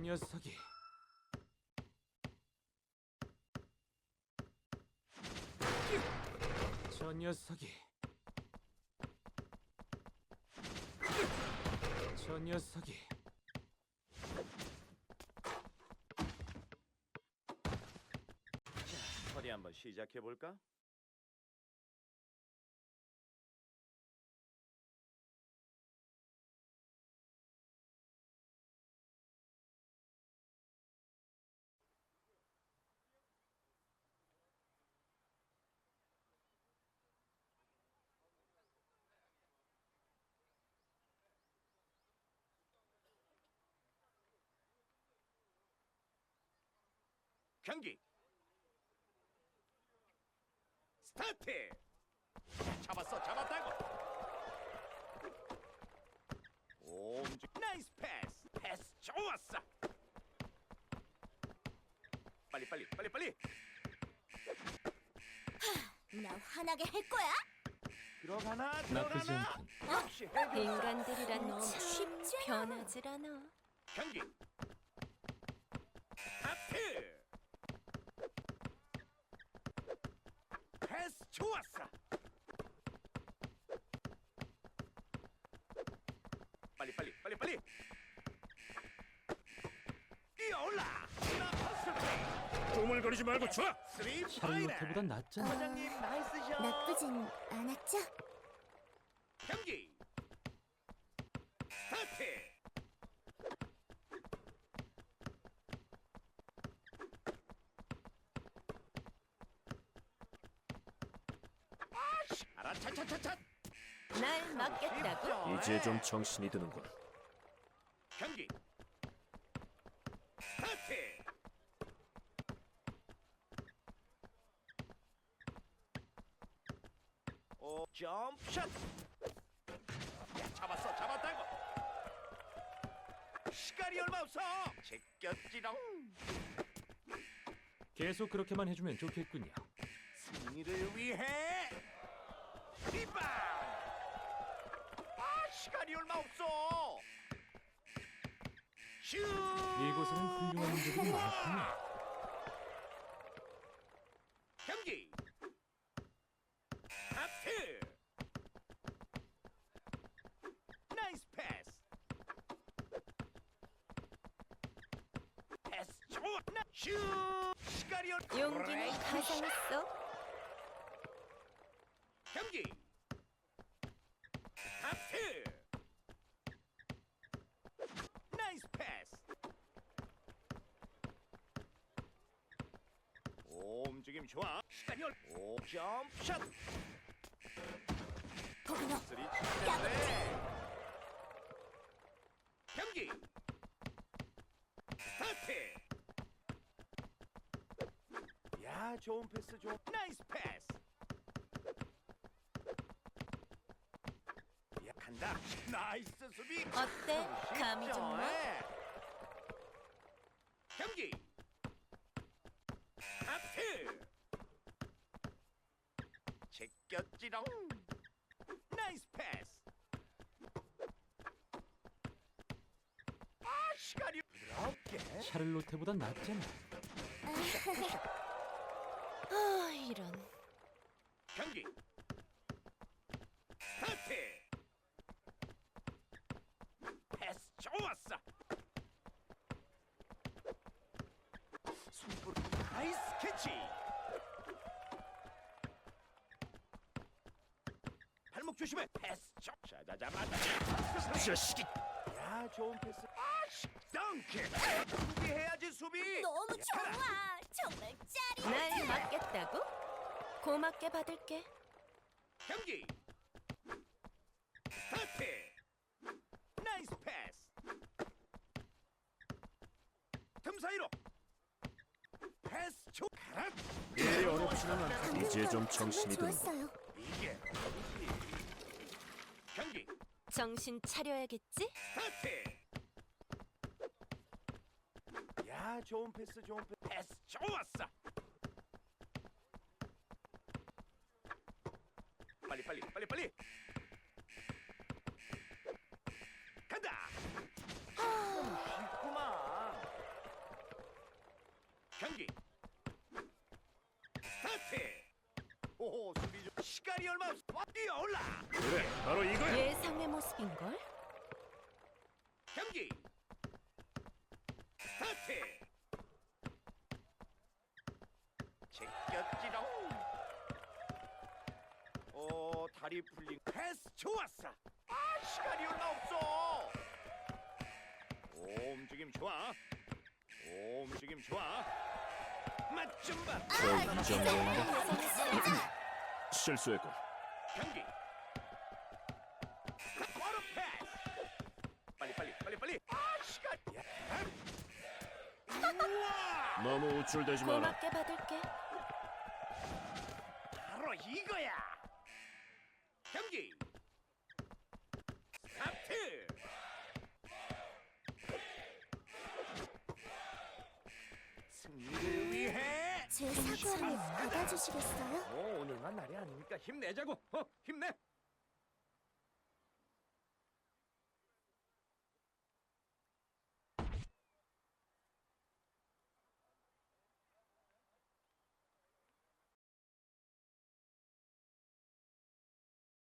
녀석이. 저 녀석이. 저 녀석이. 어디 한번 시작해 볼까? 경기 스타트! 잡았어, 잡았다고. 옴직 나이스 패스, 패스 좋았어. 빨리 빨리 빨리 빨리. 나 화나게 할 거야? 들어가나 들어가나. 역시. 인간들이란 놈 쉽지 않아. 변하질 않아. 경기 스타트. 패스 좋았어. 빨리 빨리 빨리 빨리. 뛰어올라. 나 파스. 꼬물거리지 말고 줘. 샤를로테보단 파이널. 낫잖아 사장님 나이스 샷. 나쁘진 않았죠? 경기 스타트 아씨 알아차차차차. 날 맡겠다고? 이제 좀 정신이 드는군. 경기. 스타트 오 점프샷. 야, 잡았어 잡았다고. 시간이 얼마 없어. 제꼈지롱. 계속 그렇게만 해주면 좋겠군요. 승리를 위해 리바운드 아 시간이 얼마 없어. 슛 이곳에는 훌륭한 분들이 많군요 경기. 하트. 나이스 패스. 패스 좋아 나- 슛 시간이 얼 용기는 가장 있어. 경기 오, 움직임 좋아. 시간이 얼 오, 점프샷. 거기 너 쓰리 치네. 경기. 스타트. 야 좋은 패스 좋 나이스 패스. 야 간다. 나이스 수비. 어때? 감이 좀 나? 제꼈지롱. 나이스 패스. 아 시간이 부드럽게. 샤를로테보단 낫잖아? 아 이런. 경기. 스타트. 패스 좋았어. 손으로 나이스 캐치 조심해 패스 좋 자자자마자 자식이 야 좋은 패스 아씨 덩크 수비해야지 수비 너무 야, 좋아. 정말 날 짜릿해. 맡겠다고? 고맙게 받을게. 경기 스타트 나이스 패스 틈 사이로 패스 초 가라. 이제 좀 정신이 드는군. 좋았어요. 정신 차려야겠지? 스타트 야 좋은 패스 좋은 패스 패스 좋았어 빨리 빨리 빨리 빨리 간다 쉽구만 시간이 얼마 없어. 뛰어올라? 그래, 바로 이거야. 예상의 모습인걸? 경기 스타트. 제꼈지롱. 오 다리 풀린 패스 좋았어. 아 시간이 얼마 없어. 오 움직임 좋아. 오 움직임 좋아. 맛좀봐. 저 이정도인가? 예상했어. 실수했고. 경기 바로 패스 빨리 빨리 빨리 빨리 아 시간 우와 너무 우쭐대지 마라. 고맙게 받을게. 바로 이거야 경기 스타트 승리를 위해 제 사과를 받아주시겠어요? 어, 오늘만 날이 아니니까 힘내자고 어 힘내